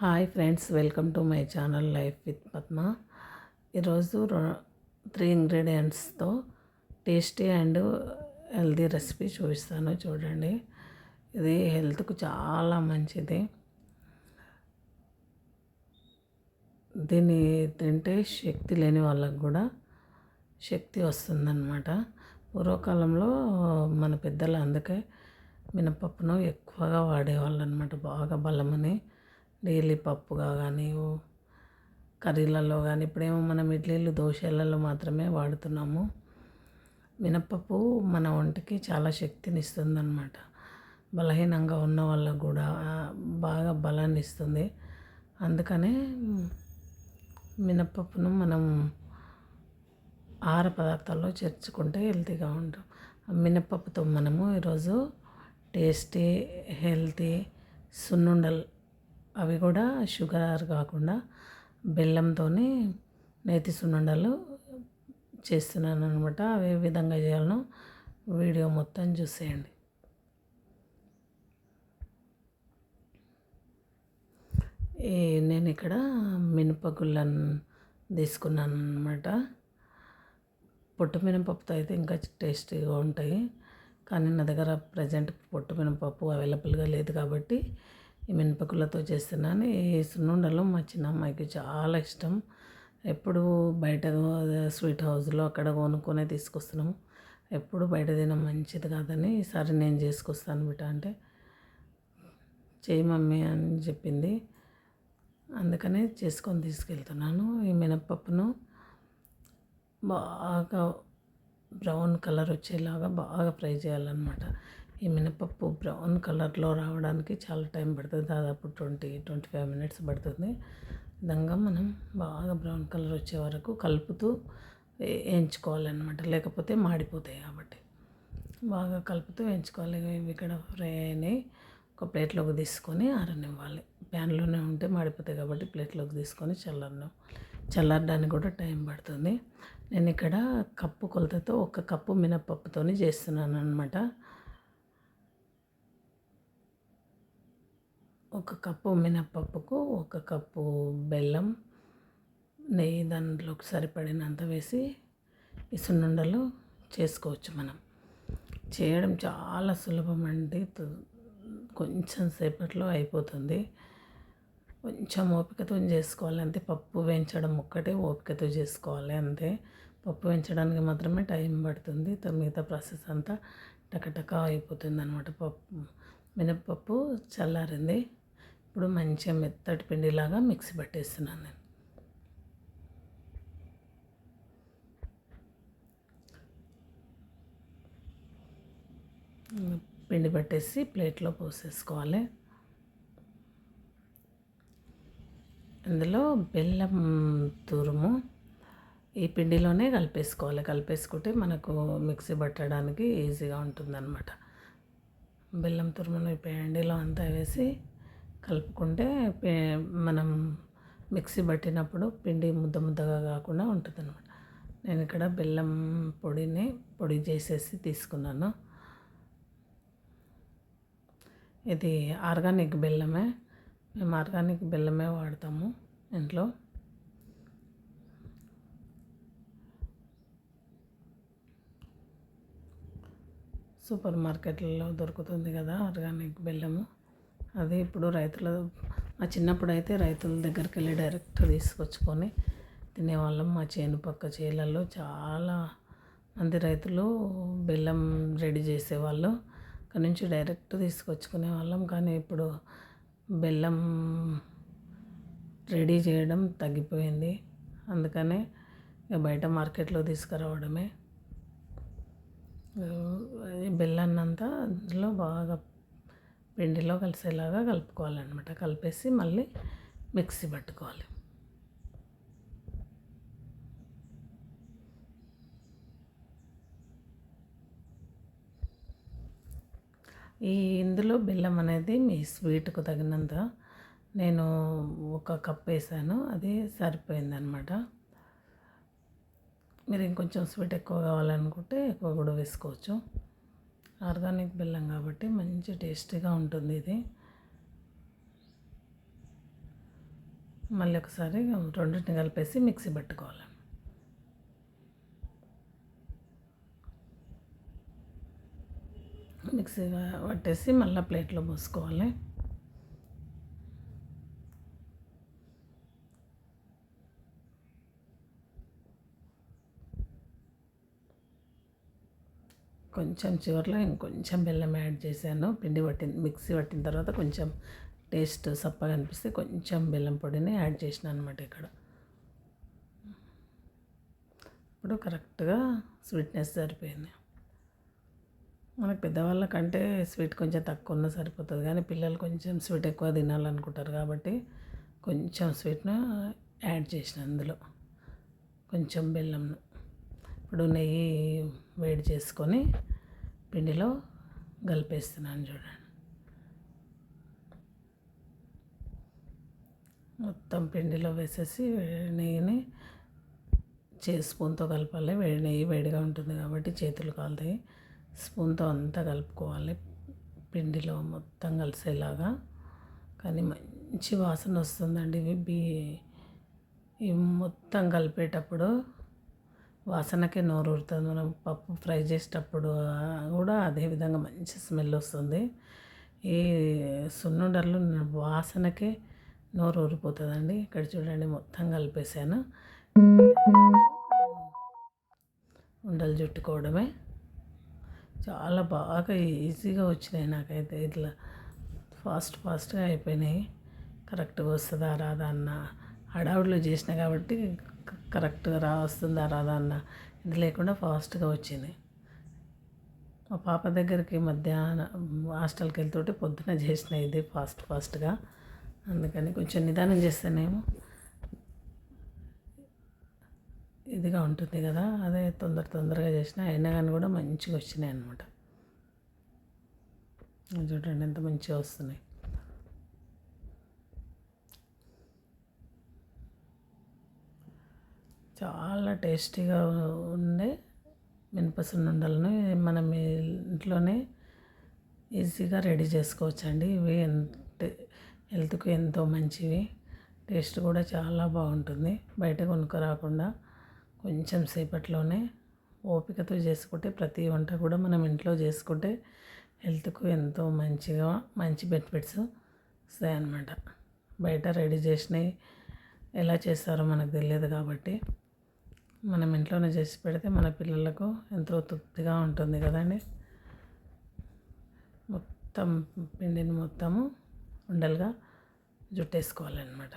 Hi friends welcome to my channel life with Padma. ఈరోజు three ఇంగ్రీడియంట్స్తో tasty and healthy recipe చూపిస్తాను చూడండి. ఇది హెల్త్కు చాలా మంచిది. దీన్ని తింటే శక్తి లేని వాళ్ళకు కూడా శక్తి వస్తుందన్నమాట. పూర్వకాలంలో మన పెద్దలు అందుకే మినపప్పును ఎక్కువగా వాడేవాళ్ళు అనమాట బాగా బలమని. డైలీ పప్పుగా కానీ కర్రీలలో కానీ ఇప్పుడేమో మనం ఇడ్లీలు దోశలలో మాత్రమే వాడుతున్నాము. మినపప్పు మన ఒంటికి చాలా శక్తిని ఇస్తుంది అనమాట బలహీనంగా ఉన్న వాళ్ళకు కూడా బాగా బలాన్ని ఇస్తుంది. అందుకనే మినపప్పును మనం ఆహార పదార్థాల్లో చేర్చుకుంటే హెల్తీగా ఉంటాం. మినపప్పుతో మనము ఈరోజు టేస్టీ హెల్తీ సున్నుండలు అవి కూడా షుగర్ కాకుండా బెల్లంతో నేతి సున్నుండలు చేస్తున్నాను అనమాట అవి ఏ విధంగా చేయాలనో. వీడియో మొత్తం చూసేయండి. ఈ నేను ఇక్కడ మినపగుళ్ళను తీసుకున్నాను అనమాట పొట్టు మినపప్పుతో అయితే ఇంకా టేస్టీగా ఉంటాయి. కానీ నా దగ్గర ప్రజెంట్ పొట్టు మినపప్పు అవైలబుల్గా లేదు కాబట్టి ఈ మినపకులతో చేస్తున్నాను. ఈ సున్నుండలు మా చిన్న అమ్మాయికి చాలా ఇష్టం. ఎప్పుడు బయట స్వీట్ హౌస్లో అక్కడ కొనుక్కునే తీసుకొస్తున్నాము ఎప్పుడు బయట తినడం మంచిది కాదని ఈసారి నేను చేసుకొస్తాను బిట అంటే. చేయి మమ్మీ అని చెప్పింది. అందుకనే చేసుకొని తీసుకెళ్తున్నాను. ఈ మినపప్పును బాగా బ్రౌన్ కలర్ వచ్చేలాగా బాగా ఫ్రై చేయాలన్నమాట. ఈ మినపప్పు బ్రౌన్ కలర్లో రావడానికి చాలా టైం పడుతుంది. దాదాపు ట్వంటీ ట్వంటీ ఫైవ్ మినిట్స్ పడుతుంది. విధంగా మనం బాగా బ్రౌన్ కలర్ వచ్చే వరకు కలుపుతూ వేయించుకోవాలన్నమాట. లేకపోతే మాడిపోతాయి కాబట్టి. బాగా కలుపుతూ వేయించుకోవాలి. ఇవి ఇక్కడ ఫ్రై అయినాయి. ఒక ప్లేట్లోకి తీసుకొని ఆరనివ్వాలి. ప్యాన్లోనే ఉంటే మాడిపోతాయి కాబట్టి ప్లేట్లోకి తీసుకొని చల్లారనివ్వాలి చల్లారడానికి కూడా టైం పడుతుంది. నేను ఇక్కడ కప్పు కొలతతో ఒక కప్పు మినపప్పుతోనే చేస్తున్నాను అనమాట ఒక కప్పు మినప్పప్పుకు ఒక కప్పు బెల్లం నెయ్యి దాంట్లోకి సరిపడినంత వేసి ఈ సున్నుండలు చేసుకోవచ్చు మనం. చేయడం చాలా సులభం అండి. కొంచెం సేపట్లో అయిపోతుంది. కొంచెం ఓపికతో చేసుకోవాలి. అంతే. పప్పు వేయించడం ఒక్కటే ఓపికతో చేసుకోవాలి. అంతే. పప్పు వేయించడానికి మాత్రమే టైం పడుతుంది. మిగతా ప్రాసెస్ అంతా టకటక అయిపోతుంది అనమాట పప్పు మినప్పప్పు చల్లారింది. ఇప్పుడు మంచిగా మెత్తటి పిండిలాగా మిక్సీ పట్టేస్తున్నాను నేను. పిండి పట్టేసి ప్లేట్లో పోసేసుకోవాలి. ఇందులో బెల్లం తురుము ఈ పిండిలోనే కలిపేసుకోవాలి. కలిపేసుకుంటే మనకు మిక్సీ పట్టడానికి ఈజీగా ఉంటుందన్నమాట. బెల్లం తురుమును ఈ పిండిలో అంతా వేసి కలుపుకుంటే మనం మిక్సీ పట్టినప్పుడు పిండి ముద్ద ముద్దగా కాకుండా ఉంటుంది అనమాట నేను ఇక్కడ బెల్లం పొడిని పొడి చేసేసి తీసుకున్నాను. ఇది ఆర్గానిక్ బెల్లమే. మేము ఆర్గానిక్ బెల్లమే వాడతాము ఇంట్లో. సూపర్ మార్కెట్లలో దొరుకుతుంది కదా ఆర్గానిక్ బెల్లము. అదే ఇప్పుడు రైతుల మా చిన్నప్పుడు అయితే రైతుల దగ్గరికి వెళ్ళి డైరెక్ట్ తీసుకొచ్చుకొని తినేవాళ్ళం. మా చేను పక్క చేలలో చాలా మంది రైతులు బెల్లం రెడీ చేసేవాళ్ళు. అక్కడి నుంచి డైరెక్ట్ తీసుకొచ్చుకునే వాళ్ళం. కానీ ఇప్పుడు బెల్లం రెడీ చేయడం తగ్గిపోయింది. అందుకనే బయట మార్కెట్లో తీసుకురావడమే. బెల్లాన్నంతా అందులో బాగా పిండిలో కలిసేలాగా కలుపుకోవాలన్నమాట. కలిపేసి మళ్ళీ మిక్సీ పట్టుకోవాలి. ఈ ఇందులో బెల్లం అనేది మీ స్వీట్కు తగినంత నేను ఒక కప్ వేసాను. అది సరిపోయిందనమాట మీరు ఇంకొంచెం స్వీట్ ఎక్కువ కావాలనుకుంటే ఎక్కువ కూడా వేసుకోవచ్చు. ఆర్గానిక్ బెల్లం కాబట్టి మంచి టేస్టీగా ఉంటుంది ఇది. మళ్ళీ ఒకసారి రెండింటిని కలిపేసి మిక్సీ పట్టుకోవాలి. మిక్సీ పట్టేసి మళ్ళీ ప్లేట్లో పోసుకోవాలి. కొంచెం చివరిలో ఇంకొంచెం బెల్లం యాడ్ చేశాను. పిండి పట్టిన మిక్సీ పట్టిన తర్వాత కొంచెం టేస్ట్ సప్పగా అనిపిస్తే కొంచెం బెల్లం పొడిని యాడ్ చేసిన అనమాట ఇక్కడ. ఇప్పుడు కరెక్ట్గా స్వీట్నెస్ సరిపోయింది. మనకు పెద్దవాళ్ళకంటే స్వీట్ కొంచెం తక్కువ ఉన్నా సరిపోతుంది. కానీ పిల్లలు కొంచెం స్వీట్ ఎక్కువ తినాలనుకుంటారు కాబట్టి కొంచెం స్వీట్ను యాడ్ చేసిన అందులో. కొంచెం బెల్లంను. ఇప్పుడు నెయ్యి వేడి చేసుకొని పిండిలో కలిపేస్తున్నాను చూడండి. మొత్తం పిండిలో వేసేసి నెయ్యిని చే స్పూన్తో కలపాలి. వేడి నెయ్యి వేడిగా ఉంటుంది కాబట్టి చేతులు కాలుతాయి. స్పూన్తో అంతా కలుపుకోవాలి. పిండిలో మొత్తం కలిసేలాగా. కానీ మంచి వాసన వస్తుందండి. ఇవి బీ ఇవి మొత్తం కలిపేటప్పుడు వాసనకే నోరూరుతుంది. మనం పప్పు ఫ్రై చేసేటప్పుడు కూడా అదే విధంగా మంచి స్మెల్ వస్తుంది. ఈ సున్నుండలు వాసనకే నోరు ఊరిపోతుందండి ఇక్కడ చూడండి మొత్తం కలిపేసాను ఉండలు చుట్టుకోవడమే. చాలా బాగా ఈజీగా వచ్చినాయి నాకైతే. ఇట్లా ఫాస్ట్ ఫాస్ట్గా అయిపోయినాయి. కరెక్ట్గా వస్తుందా రాదా అన్న హడావుడిలో చేసిన కాబట్టి కరెక్ట్గా రా వస్తుందా రాదా అన్న ఇది లేకుండా ఫాస్ట్గా వచ్చింది. మా పాప దగ్గరికి మధ్యాహ్నం హాస్టల్కి వెళ్తుంటే పొద్దున చేసిన ఇది ఫాస్ట్ ఫాస్ట్గా. అందుకని కొంచెం నిదానం చేస్తేనేమో ఇదిగా ఉంటుంది కదా అదే తొందర తొందరగా చేసిన అయినా కానీ కూడా మంచిగా వచ్చినాయి అనమాట చూడండి ఎంత మంచిగా వస్తున్నాయి. చాలా టేస్టీగా ఉండే మినపసున్నుండలను మనం ఇంట్లోనే ఈజీగా రెడీ చేసుకోవచ్చండి. ఇవి హెల్త్కు ఎంతో మంచివి. టేస్ట్ కూడా చాలా బాగుంటుంది. బయట కొనుక్కరాకుండా కొంచెం సేపట్లోనే ఓపికతో చేసుకుంటే ప్రతి వంట కూడా మనం ఇంట్లో చేసుకుంటే హెల్త్కు ఎంతో మంచిగా మంచి బెనిఫిట్స్ వస్తాయి అన్నమాట బయట రెడీ చేసినవి ఎలా చేస్తారో మనకు తెలియదు కాబట్టి. మనం ఇంట్లోనే చేసి పెడితే మన పిల్లలకు ఎంతో తృప్తిగా ఉంటుంది కదండి. మొత్తం పిండిని మొత్తము ఉండలుగా జుట్టేసుకోవాలన్నమాట.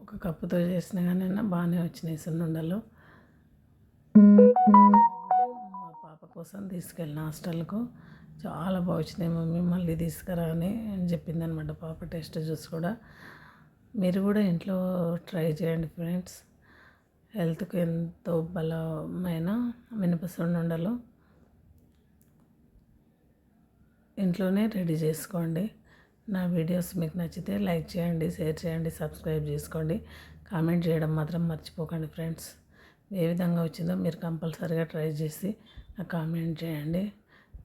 ఒక కప్పుతో చేసిన కానీ బాగానే వచ్చినాయి సున్నుండలు మా పాప కోసం తీసుకెళ్ళిన హాస్టల్కు చాలా బాగా వచ్చినాయి మమ్మీ మళ్ళీ తీసుకురా అని చెప్పింది అనమాట పాప టేస్ట్ జ్యూస్ కూడా. మీరు కూడా ఇంట్లో ట్రై చేయండి ఫ్రెండ్స్. హెల్త్కి ఎంతో బలమైన మినపసుండలు ఇంట్లోనే రెడీ చేసుకోండి. నా వీడియోస్ మీకు నచ్చితే లైక్ చేయండి షేర్ చేయండి సబ్స్క్రైబ్ చేసుకోండి. కామెంట్ చేయడం మాత్రం మర్చిపోకండి ఫ్రెండ్స్. ఏ విధంగా వచ్చిందో మీరు కంపల్సరీగా ట్రై చేసి నాకు కామెంట్ చేయండి.